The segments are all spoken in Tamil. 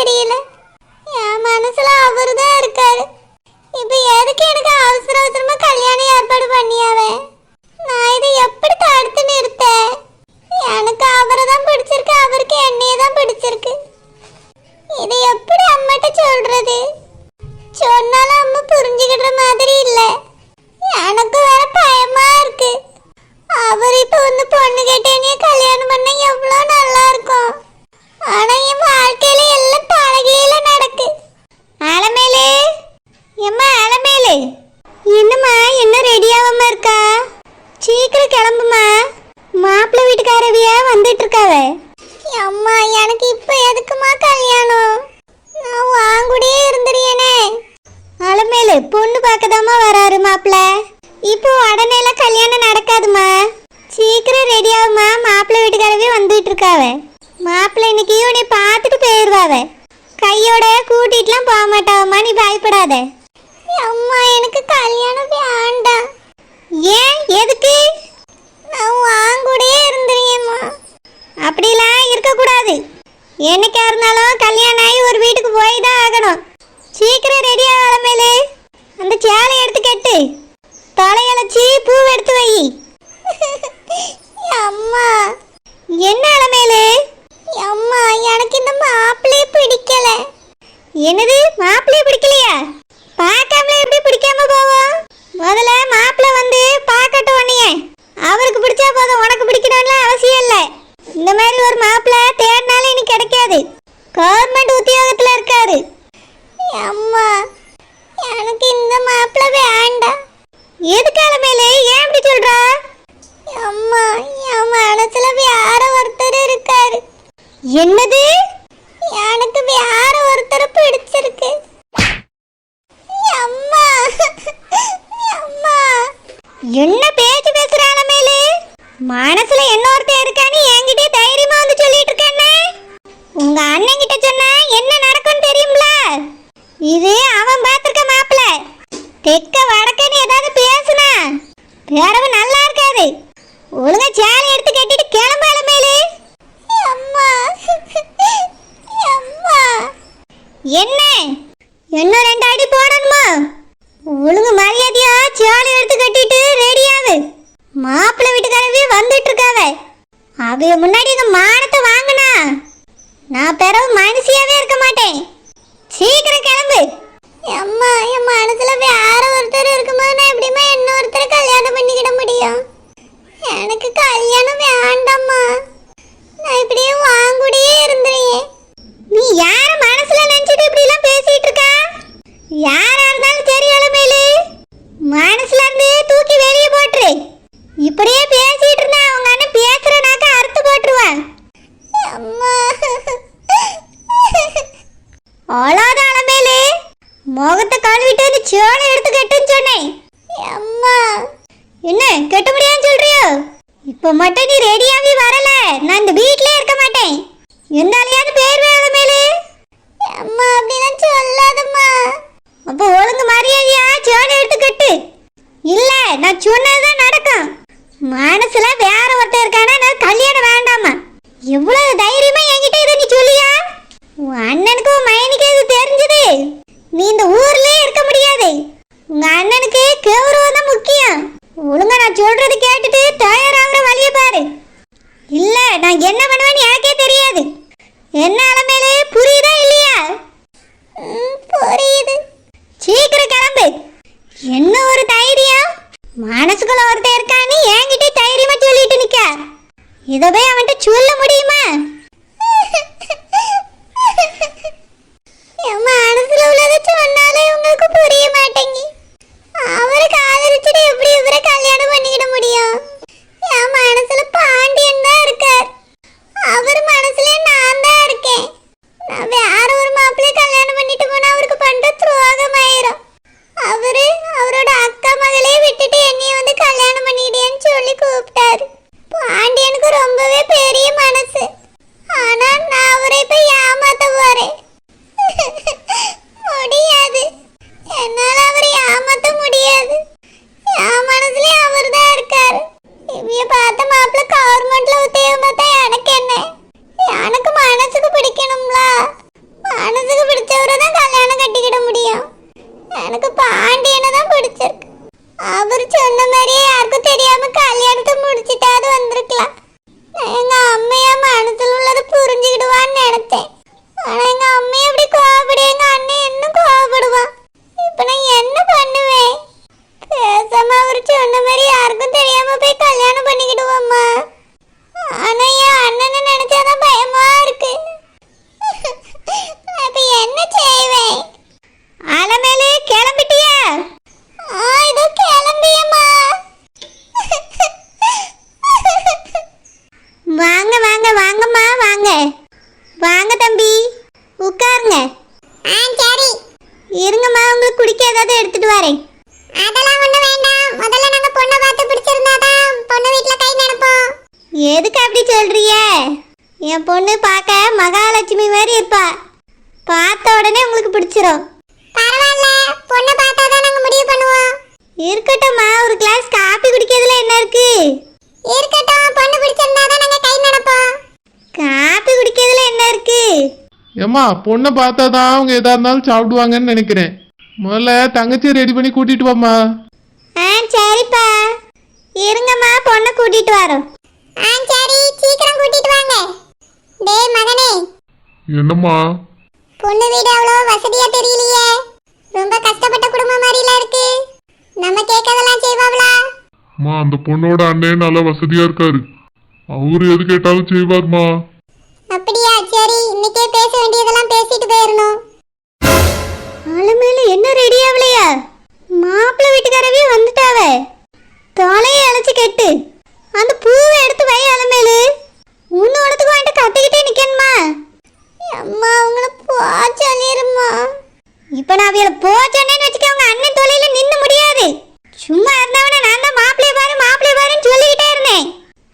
தெரியல. என் மனசுல அவரு தான் இருக்காரு. இப்ப எதுக்கு எனக்கு அவசர அவசரமா கல்யாணம் ஏற்பாடு பண்ணியாவே? நான் இதை எப்படி தடுத்து நிறுத்த எனக்கு அவரை தான் பிடிச்சிருக்கு அவருக்கு என்னையே தான் பிடிச்சிருக்கு. இதை எப்படி அம்மாட்ட சொல்றது? பார்த்துட்டு கையோட கூட்டிட்டுலாம் போக மாட்டாவம்மா நீ பயப்படாத. அம்மா எனக்கு கல்யாணம் வேண்டாம். ஏன்? எதுக்கு? நான் வாங்கூடயே இருந்துருங்கம்மா அப்படிலாம் இருக்கக்கூடாது. என்னைக்கா இருந்தாலும் கல்யாணம் ஆகி ஒரு வீட்டுக்கு போய் தான் ஆகணும். சீக்கிரம் ரெடி ஆகலமேலு அந்த சேலை எடுத்து கெட்டு. தலையழைச்சி பூ எடுத்து வை. அம்மா என்ன அலமேலு அம்மா எனக்கு இந்த மாப்பிள்ளைய பிடிக்கல. என்னது மாப்பிள்ளைய பிடிக்கலையா? பார்க்காமலே எப்படி பிடிக்காம போவோம் முதல்ல மாப்பிள்ளை வந்து பார்க்கட்டும் உன்னைய அவருக்கு பிடிச்சா போதும் உனக்கு பிடிக்கணும்ல அவசியம் இல்லை. இந்த மாதிரி ஒரு மாப்பிள்ளை தேடினாலும் இனி கிடைக்காது கவர்மெண்ட் உத்தியோகத்தில் இருக்காரு அம்மா எனக்கு இந்த மாப்பிள்ளை வேண்டாம் எதுக்கால மேலே ஏன் இப்படி சொல்றா அம்மா என் மனசுல வேற ஒருத்தர் இருக்காரு என்னது எனக்கு வேற ஒருத்தர் பிடிச்சிருக்கு அம்மா அம்மா என்ன பேச்சு பேசுறான மேலே? மனசுல என்ன ஒருத்தர் இருக்கான்னு என்கிட்ட தைரியமா வந்து சொல்லிட்டு இருக்கானே உங்க அண்ணன் கிட்ட சொன்னா என்ன நடக்கும்னு தெரியும்ல? இது அவன் பார்த்திருக்க மாப்பிள. தெக்க வடக்கன்னு ஏதாவது பேசுனா பிறவு நல்லா இருக்காது. ஒழுங்கா சேலை எடுத்து கட்டிட்டு கிளம்பால மேலே அம்மா அம்மா என்ன இன்னும் ரெண்டு அடி போடணுமா ஒழுங்கு மரியாதையா சேலை எடுத்து கட்டிட்டு ரெடி ஆகு மாப்பிள்ளை வீட்டுக்காரவே வந்துட்டு இருக்காவ அவைய முன்னாடி இந்த மானத்தை வாங்கினா நான் பிறகு மனுஷியாவே இருக்க மாட்டேன் சீக்கிரம் கிளம்பு அம்மா என் மனசுல வேற ஒருத்தர் இருக்கும்போது நான் எப்படிமா இன்னொருத்தரை கல்யாணம் பண்ணிக்கிட முடியும் எனக்கு கல்யாணம் வேண்டாம்மா நான் இப்படியே வாங்கூடியே இருந்துறேன் நீ யார மனசுல நினைச்சிட்டு இப்படி எல்லாம் பேசிட்டு இருக்கா யாரா இருந்தாலும் சரி இளமேலு மனசுல இருந்து தூக்கி வெளியே போட்டுரு இப்படியே பேசிட்டு இருந்தா அவங்க அண்ணன் பேசுறனாக்க அறுத்து போட்டுருவான் அம்மா அழாத அளமேலு முகத்தை கழுவிட்டு வந்து சோளை எடுத்து கட்டுன்னு சொன்னேன் அம்மா என்ன கட்ட முடியாதுன்னு சொல்றியோ இப்போ மட்டும் நீ ரெடியாகவே வரல நான் இந்த வீட்லயே இருக்க மாட்டேன் என்னாலையாவது பேர் அளமேலு அம்மா அப்படிலாம் சொல்லாதம்மா அப்போ ஒழுங்கு மரியாதையா சோளை எடுத்து கட்டு. இல்ல நான் சொன்னதுதான் நடக்கும். மனசுல வேற ஒருத்தர் இருக்கானா நான் கல்யாணம் வேண்டாமா? எவ்வளவு தைரியமா என்கிட்ட இதை நீ சொல்லியா? உன் அண்ணனுக்கு உன் இது தெரிஞ்சது. நீ இந்த ஊர்லயே இருக்க முடியாது. உங்க அண்ணனுக்கு கௌரவம் தான் முக்கியம். ஒழுங்கா நான் சொல்றது கேட்டுட்டு தயாராகிற வழிய பாரு. இல்ல நான் என்ன பண்ணுவேன்னு எனக்கே தெரியாது. என்னால அலமேலே புரியுதா இல்லையா புரியுது சீக்கிரம் கிளம்பு என்ன ஒரு தைரியம் மனசுக்குள்ள ஒருத்தன் இருக்கான்னு என்கிட்ட தைரியமா சொல்லிட்டு நிக்க இத போய் அவன்கிட்ட சொல்ல முடியுமா என் மனசுல உள்ளதை சொன்னாலே உங்களுக்கு புரிய மாட்டேங்கி அவரை காதலிச்சுட்டு எப்படி இவரை கல்யாணம் பண்ணிக்கிட முடியும் என் மனசுல பாண்டியன் தான் இருக்கார் அவர் மனசுல நான் தான் இருக்கேன் நான் வேற ஒரு மாப்பிள்ளைய கல்யாணம் பண்ணிட்டு போனா அவருக்கு பண்ற துரோகம் ஆயிரும் அவரு அவரோட அக்கா மகளே விட்டுட்டு என்னைய வந்து கல்யாணம் பண்ணிக்கிட்டேன்னு சொல்லி கூப்பிட்டாரு பாண்டியனுக்கு ரொம்பவே பெரிய மனசு ஆனா நான் அவரை இப்ப ஏமாத்த போறேன் முடியாது என்னால அவரை ஏமாத்த முடியாது என் மனசுலயும் அவர் தான் இருக்காரு இவைய பார்த்த மாப்பிள்ள கவர்மெண்ட்ல உத்தியோகம் பார்த்தா எனக்கு என்ன எனக்கு மனசுக்கு பிடிக்கணும்ல மனசு இருக்குமா ஆனா என் அண்ணனை நினைச்சாதான் பயமா இருக்கு அப்ப என்ன செய்வேன் அலமேலு கிளம்பிட்டியா ஆ இதோ கிளம்பியம்மா வாங்க வாங்க வாங்கம்மா வாங்க வாங்க தம்பி. உட்காருங்க. ஆ சரி. இருங்கம்மா உங்களுக்கு குடிக்க ஏதாவது எடுத்துட்டு வரேன். அதெல்லாம் ஒண்ணு வேண்டாம். முதல்ல நாங்க பொண்ணை பார்த்து பிடிச்சிருந்தாதான் பொண்ணு வீட்ல கை நடப்போம் எதுக்கு அப்படி சொல்றிய என் பொண்ணு பார்க்க மகாலட்சுமி மாதிரி இருப்பா. பார்த்த உடனே உங்களுக்கு பிடிச்சிரும். பரவாயில்ல. பொண்ணை பார்த்தா தான் நாங்க முடிவு பண்ணுவோம். இருக்கட்டும்மா ஒரு கிளாஸ் காபி குடிக்கிறதுல என்ன இருக்கு? இருக்கட்டும். பொண்ணு பிடிச்சிருந்தா தான் நாங்க கை காபி குடிக்கிறதுல என்ன இருக்கு? ஏம்மா பொண்ணை பார்த்தா தான் அவங்க எதா இருந்தாலும் சாப்பிடுவாங்கன்னு நினைக்கிறேன். முதல்ல தங்கச்சி ரெடி பண்ணி கூட்டிட்டு வாம்மா. ஆ சரிப்பா. இருங்கம்மா பொண்ணை கூட்டிட்டு வரோம். ஆ சரி சீக்கிரம் கூட்டிட்டு வாங்க. டேய் மகனே. என்னம்மா? பொண்ணு வீடு அவ்வளோ வசதியா தெரியலையே. ரொம்ப கஷ்டப்பட்ட குடும்பம் மாதிரிலாம் இருக்கு. நம்ம கேட்கறதெல்லாம் செய்வாங்களா அம்மா அந்த பொண்ணோட அண்ணன் நல்ல வசதியா இருக்காரு. அவரு எது கேட்டாலும் செய்வார்மா. அப்படியா? சரி இன்னைக்கே பேச வேண்டியதெல்லாம் பேசிட்டு போயிடணும் ஆளுமேல என்ன ரெடி ஆகலையா மாப்பிள்ளை வீட்டுக்காரவே வந்துட்டாவ தலையை அழைச்சு கெட்டு அந்த பூவை எடுத்து வை அலமேலு ஒன்று ஒன்றுத்துக்கு வாங்கிட்டு கத்திக்கிட்டே நிக்கணுமா அம்மா அவங்கள போ சொல்லிருமா இப்போ நான் அவளை போ சொன்னேன்னு வச்சுக்க அவங்க அண்ணன் தொலைல நின்று முடியாது சும்மா இருந்தவன நான் தான் மாப்பிள்ளைய பாரு மாப்பிள்ளைய பாருன்னு சொல்லிக்கிட்டே இருந்தேன்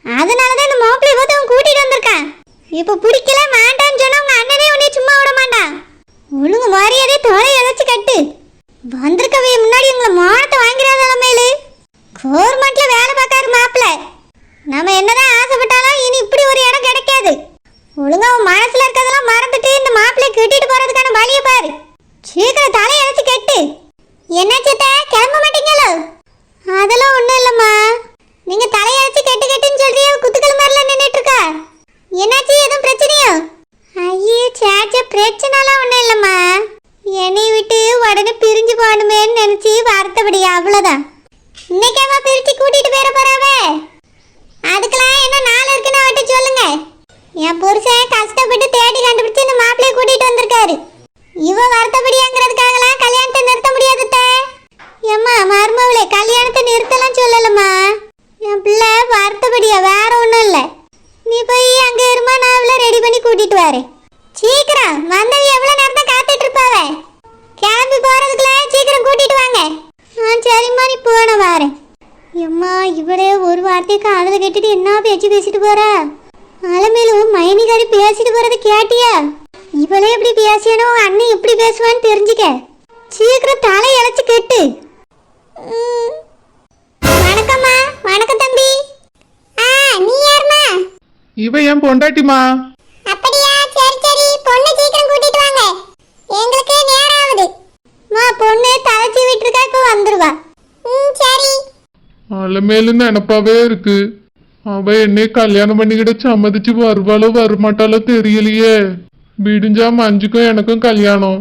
அதனால தான் இந்த மாப்பிள்ளைய பார்த்து அவன் கூட்டிட்டு வந்திருக்கான் இப்போ பிடிக்கல வேண்டான்னு சொன்னா உங்க அண்ணனே உன்னை சும்மா விட மாட்டான் ஒழுங்கு மரியாதை தொலை இழைச்சு கட்டு வந்திருக்கவே முன்னாடி உங்களை மானத்தை வாங்கிறாத நிலைமையில கவர்மெண்ட்ல வேலை பார்க்காரு மாப்பிள்ள நம்ம என்னதான் ஆசைப்பட்டாலும் இனி இப்படி ஒரு இடம் கிடைக்காது ஒழுங்கா உன் மனசுல இருக்கிறதெல்லாம் மறந்துட்டு இந்த மாப்பிள்ளை கட்டிட்டு போறதுக்கான வழியை பாரு சீக்கிரம் தலை இழைச்சு கட்டு என்ன சித்த கிளம்ப மாட்டீங்களோ அதெல்லாம் ஒண்ணும் இல்லம்மா நீங்க தலையழைச்சு கெட்டு கெட்டுன்னு சொல்றிய குத்துக்கள் மாதிரிலாம் நின்னுட்டு இருக்கா என்னாச்சு எதுவும் பிரச்சனையோ ஐயே சேச்ச பிரச்சனைலாம் ஒன்றும் இல்லைம்மா என்னை விட்டு உடனே பிரிஞ்சு போகணுமேன்னு நினச்சி வருத்தப்படியா அவ்வளோதான் இன்னைக்கேவா பிரிச்சு கூட்டிட்டு போயிட போறாவே. அதுக்கெல்லாம் என்ன நாள் இருக்குன்னு அவட்ட சொல்லுங்க. என் புருஷன் கஷ்டப்பட்டு தேடி கண்டுபிடிச்சு இந்த மாப்பிள்ளைய கூட்டிட்டு வந்திருக்காரு. இவ வருத்தப்படியாங்கிறதுக்காகலாம் கல்யாணத்தை நிறுத்த முடியாதுத்த ஏம்மா மருமவளே கல்யாணத்தை நிறுத்தலாம் சொல்லலம்மா. என் பிள்ளை வருத்தப்படியா வேற ஒன்றும் இல்லை. நீ போய் அங்கே இருமா நான் அவளை ரெடி பண்ணி கூட்டிட்டு வரேன். சீக்கிரம் வந்தவி எவ்வளவு நேரம் தான் காத்துட்டு இருப்பாவே. கிளம்பி போறதுக்குள்ள சீக்கிரம் கூட்டிட்டு வாங்க. ஆ சரி போன வரேன் எம்மா இவளே ஒரு வார்த்தையை காதுல கேட்டுட்டு என்ன பேச்சு பேசிட்டு போறா? அலமேலும் மைனிகாரி பேசிட்டு போறதை கேட்டியா? இவளே எப்படி பேசியனோ அண்ணன் எப்படி பேசுவான்னு தெரிஞ்சுக்க. சீக்கிரம் தலை இழைச்சு கெட்டு. வணக்கம்மா வணக்கம் தம்பி. ஆ நீ யாருமா? இவ என் பொண்டாட்டிமா அப்படியா? சரி சரி. பொண்ணு சீக்கிரம் கூட்டிட்டு வாங்க. எங்களுக்கு நேரம் ஆகுது. மா பொண்ணு தலைச்சி விட்டுருக்கா இப்போ வந்துருவா. சரி. அலமேலு நினப்பாவே இருக்கு. அவ என்னை கல்யாணம் பண்ணிக்கிட்ட சம்மதிச்சு வருவாளோ வரமாட்டாளோ தெரியலையே. விடிஞ்சா மஞ்சுக்கும் எனக்கும் கல்யாணம்.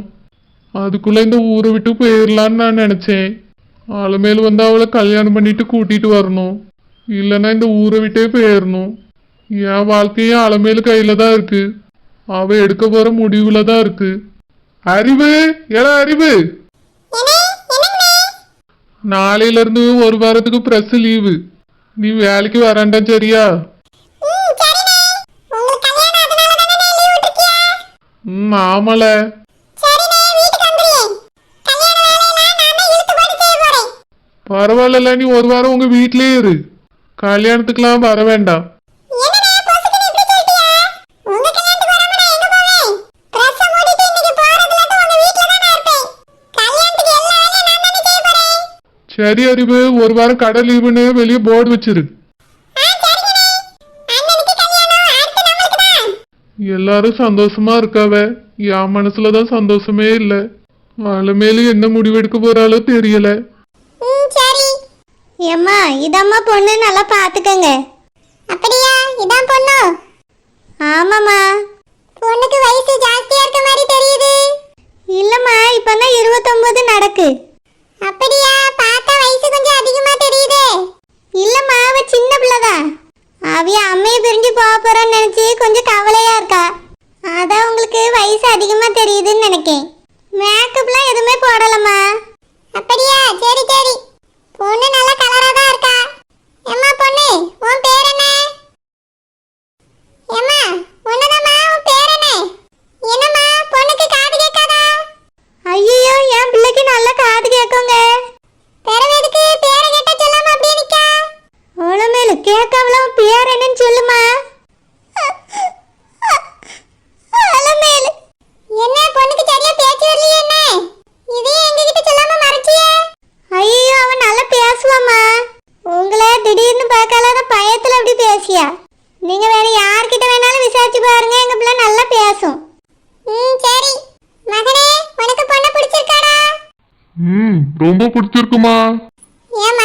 அதுக்குள்ள இந்த ஊரை விட்டு போயிடலான்னு நான் நினைச்சேன். அலமேலு வந்து அவளை கல்யாணம் பண்ணிட்டு கூட்டிட்டு வரணும். இல்லைன்னா இந்த ஊரை விட்டே போயிடணும் என் வாழ்க்கையும் அலமேலு கையில தான் இருக்கு. அவ எடுக்க போற முடிவுல தான் இருக்கு. அறிவு? ஏடா அறிவு? நாளையில இருந்து ஒரு வாரத்துக்கு பிரஸ் லீவு நீ வேலைக்கு வரண்டா சரியா? ம் ஆமல. பரவாயில்ல நீ ஒரு வாரம் உங்க வீட்லயே இரு. கல்யாணத்துக்குலாம் வர வேண்டாம் என்னண்ணே பொசுக்குன்னு இப்படி சொல்லிட்டியா உங்க கல்யாணத்துக்கு வராம நான் எங்க போவேன் ட்ரெஸ் மூடிட்டு இன்னைக்கு போறதுல உங்க வீட்ல தான் நான் இருப்பேன் கல்யாணத்துக்கு எல்லா வேலையும் நான் தானே செய்ய போறேன் சரி அறிவு. ஒரு வாரம் கடை லீவுன்னு வெளியே போர்டு வச்சிரு. எல்லாரும் சந்தோஷமா இருக்காவ. என் மனசுல தான் சந்தோஷமே இல்லை. அலமேலு என்ன முடிவெடுக்க போறாளோ தெரியல. ஏம்மா இதம்மா பொண்ணு. நல்லா பார்த்துக்கங்க. அப்படியா? இதான் பொண்ணு? ஆமாம்மா. பொண்ணுக்கு வயசு ஜாஸ்தியா இருக்க மாதிரி தெரியுது. இல்லம்மா இப்பதான் இருபத்தொன்பது நடக்கு. அப்படியா? பார்த்த வயசு கொஞ்சம் அதிகமா தெரியுதே. பேசியா? நீங்க வேற யார்கிட்ட வேணாலும் விசாரிச்சு பாருங்க எங்க பிள்ளை நல்லா பேசும். ம் சரி. மகனே உனக்கு பொண்ணு பிடிச்சிருக்காடா? ம் ரொம்ப பிடிச்சிருக்குமா? ஏமா